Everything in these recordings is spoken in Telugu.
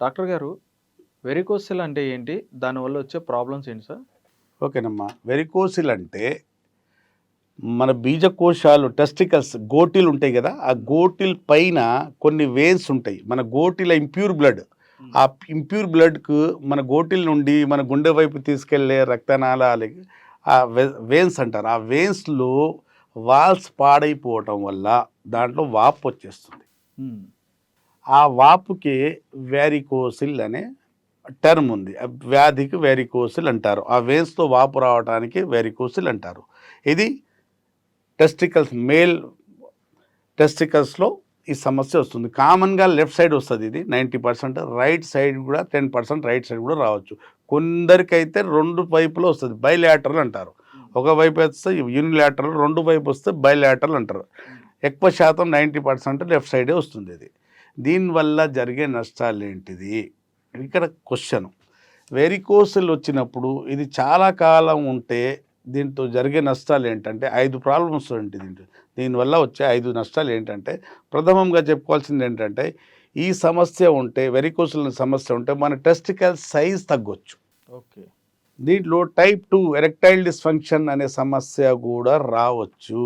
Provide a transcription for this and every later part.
డాక్టర్ గారు వెరికోసిల్ అంటే ఏంటి? దానివల్ల వచ్చే ప్రాబ్లమ్స్ ఏంటి సార్? ఓకేనమ్మా. వెరికోసిల్ అంటే మన బీజకోశాలు టెస్టికల్స్ గోటీలు ఉంటాయి కదా ఆ గోటిల్ పైన కొన్ని వేన్స్ ఉంటాయి. మన గోటిల ఇంప్యూర్ బ్లడ్ ఆ ఇంప్యూర్ బ్లడ్కు మన గోటిల నుండి మన గుండె వైపు తీసుకెళ్ళే రక్తనాళాలకి ఆ వేన్స్ అంటారు. ఆ వేన్స్లో వాల్స్ పాడైపోవటం వల్ల దాంట్లో వాపు వచ్చేస్తుంది. ఆ వాపుకి వ్యారికోసిల్ అనే టర్మ్ ఉంది. ఆ వ్యాధికి వ్యారికోసిల్ అంటారు. ఆ వేన్స్తో వాపు రావడానికి వ్యారికోసిల్ అంటారు. ఇది టెస్టికల్స్ మేల్ టెస్టికల్స్లో ఈ సమస్య వస్తుంది. కామన్గా లెఫ్ట్ సైడ్ వస్తుంది ఇది నైంటీ పర్సెంట్ రైట్ సైడ్ కూడా టెన్ పర్సెంట్ రైట్ సైడ్ కూడా రావచ్చు. కొందరికైతే రెండు వైపులో వస్తుంది బైలాటరల్ అంటారు. ఒక వైపు వస్తే యూనిలాటరల్ రెండు వైపు వస్తే బైలాటరల్ అంటారు. ఎక్కువ శాతం నైంటీ పర్సెంట్ లెఫ్ట్ సైడే వస్తుంది ఇది. దీనివల్ల జరిగే నష్టాలు ఏంటిది ఇక్కడ క్వశ్చన్ వెరికోసల్ వచ్చినప్పుడు ఇది చాలా కాలం ఉంటే దీంతో జరిగే నష్టాలు ఏంటంటే ఐదు ప్రాబ్లమ్స్ ఉంటాయి దీంట్లో. దీనివల్ల వచ్చే ఐదు నష్టాలు ఏంటంటే ప్రథమంగా చెప్పుకోవాల్సింది ఏంటంటే ఈ సమస్య ఉంటే వెరికోసల్ సమస్య ఉంటే మన టెస్టికల్ సైజ్ తగ్గొచ్చు. ఓకే. దీంట్లో టైప్ టూ ఎరెక్టైల్ డిస్ఫంక్షన్ అనే సమస్య కూడా రావచ్చు.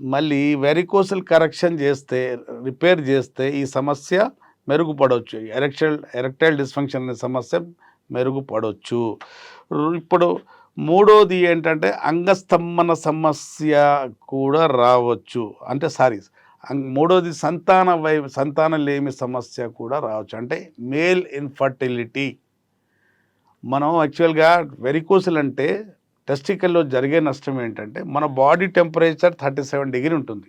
మళ్ళీ వెరికోసల్ కరెక్షన్ చేస్తే రిపేర్ చేస్తే ఈ సమస్య మెరుగుపడవచ్చు ఎరెక్టైల్ ఎరెక్టైల్ డిస్ఫంక్షన్ అనే సమస్య మెరుగుపడవచ్చు ఇప్పుడు మూడోది ఏంటంటే అంగస్తంభన సమస్య కూడా రావచ్చు. అంటే సారీ మూడోది సంతాన వై సంతానం లేమి సమస్య కూడా రావచ్చు. అంటే మేల్ ఇన్ఫర్టిలిటీ మనం యాక్చువల్గా వెరికోసల్ అంటే టెస్టికల్లో జరిగే నష్టం ఏంటంటే మన body temperature thirty seven degree ఉంటుంది.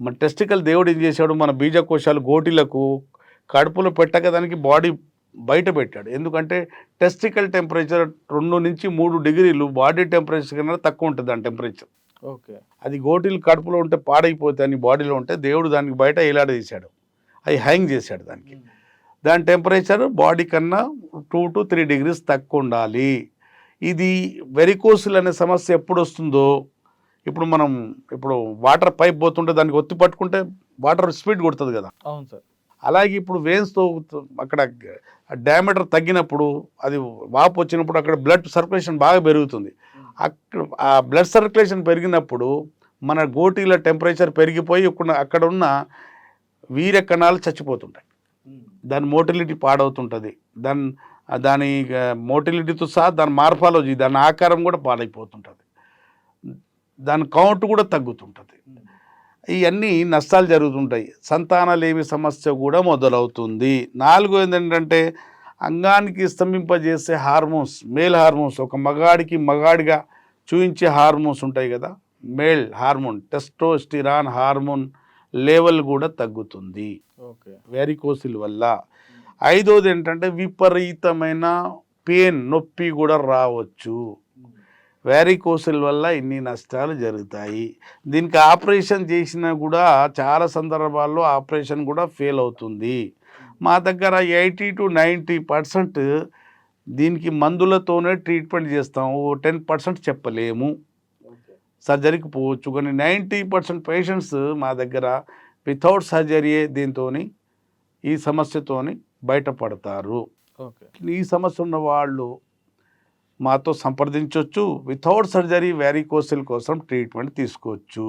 మన టెస్టికల్ దేవుడు ఏం చేశాడు? మన బీజకోశాలు గోటిలకు కడుపులో పెట్టక దానికి బాడీ బయట పెట్టాడు. ఎందుకంటే టెస్టికల్ టెంపరేచర్ రెండు నుంచి మూడు డిగ్రీలు బాడీ టెంపరేచర్ కన్నా తక్కువ ఉంటుంది దాని టెంపరేచర్. ఓకే. అది గోటీలు కడుపులో ఉంటే పాడైపోతే అని బాడీలో ఉంటే దేవుడు దానికి బయట తీశాడు. అవి హ్యాంగ్ చేశాడు దానికి. దాని టెంపరేచర్ బాడీ కన్నా టూ టు త్రీ డిగ్రీస్ తక్కువ ఉండాలి. ఇది వెరికోసిల్ అనే సమస్య ఎప్పుడు వస్తుందో ఇప్పుడు మనం ఇప్పుడు వాటర్ పైప్ పోతుంటే దానికి ఒత్తి పట్టుకుంటే వాటర్ స్పీడ్ కొడుతుంది కదా. అవును సార్. అలాగే ఇప్పుడు వేన్స్తో అక్కడ డయామీటర్ తగ్గినప్పుడు అది వాపు వచ్చినప్పుడు అక్కడ బ్లడ్ సర్క్యులేషన్ బాగా పెరుగుతుంది. అక్కడ ఆ బ్లడ్ సర్క్యులేషన్ పెరిగినప్పుడు మన గోటీల టెంపరేచర్ పెరిగిపోయి అక్కడ ఉన్న వీర్య కణాలు చచ్చిపోతుంటాయి దాని మోటిలిటీ పాడవుతుంటుంది. దాని దాని మోటిలిటీతో సహా దాని మార్ఫాలజీ దాని ఆకారం కూడా పాడైపోతుంటుంది. దాని కౌంట్ కూడా తగ్గుతుంటుంది. ఇవన్నీ నష్టాలు జరుగుతుంటాయి. సంతానలేమి సమస్య కూడా మొదలవుతుంది. నాలుగో ఏంటంటే అంగానికి స్తంభింపజేసే హార్మోన్స్ మేల్ హార్మోన్స్ ఒక మగాడికి మగాడిగా చూయించే హార్మోన్స్ ఉంటాయి కదా male hormone testosterone hormone level కూడా తగ్గుతుంది. ఓకే. వెరికోసిల్ వల్ల. ఐదోది ఏంటంటే విపరీతమైన పెయిన్ నొప్పి కూడా రావచ్చు. వ్యారికోసిల్ వల్ల ఇన్ని నష్టాలు జరుగుతాయి. దీనికి ఆపరేషన్ చేసినా కూడా చాలా సందర్భాల్లో ఆపరేషన్ కూడా ఫెయిల్ అవుతుంది. మా దగ్గర ఎయిటీ టు నైంటీ పర్సెంట్ దీనికి మందులతోనే ట్రీట్మెంట్ చేస్తాం. ఓ టెన్ పర్సెంట్ చెప్పలేము. సర్జరీకి పోవచ్చు. కానీ నైంటీ పర్సెంట్ పేషెంట్స్ మా దగ్గర వితౌట్ సర్జరీయే దీంతో ఈ సమస్యతోని బయటపడతారు. ఓకే. ఈ సమస్య ఉన్న వాళ్ళు మాతో సంప్రదించవచ్చు వితౌట్ సర్జరీ వ్యారికోసిల్ కోసం ట్రీట్మెంట్ తీసుకోవచ్చు.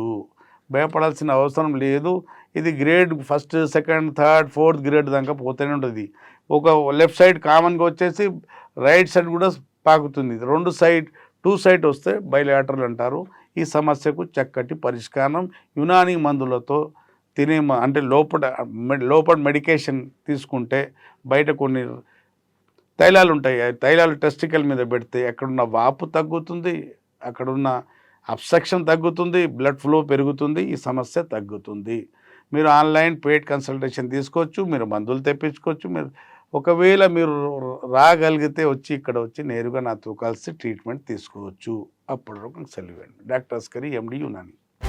భయపడాల్సిన అవసరం లేదు. ఇది grade first second third fourth grade దాకా పోతూనే ఉంటుంది. ఒక లెఫ్ట్ సైడ్ కామన్గా వచ్చేసి రైట్ సైడ్ కూడా పాకుతుంది. రెండు సైడ్ టూ సైడ్ వస్తే బయలాటర్లు అంటారు. ఈ సమస్యకు చక్కటి పరిష్కారం యునాని మందులతో తినే అంటే లోపల లోపల మెడికేషన్ తీసుకుంటే బయట కొన్ని తైలాలు ఉంటాయి. తైలాలు టెస్టికల్ మీద పెడితే అక్కడున్న వాపు తగ్గుతుంది అక్కడున్న అబ్సెక్షన్ తగ్గుతుంది బ్లడ్ ఫ్లో పెరుగుతుంది ఈ సమస్య తగ్గుతుంది. మీరు ఆన్లైన్ పెయిడ్ కన్సల్టేషన్ తీసుకోవచ్చు మీరు మందులు తెప్పించుకోవచ్చు మీరు ఒకవేళ మీరు రాగలిగితే వచ్చి ఇక్కడ వచ్చి నేరుగా నాతో కలిసి ట్రీట్మెంట్ తీసుకోవచ్చు. అప్పటి వరకు సెలవు డాక్టర్ అస్కరి ఎండి యునాని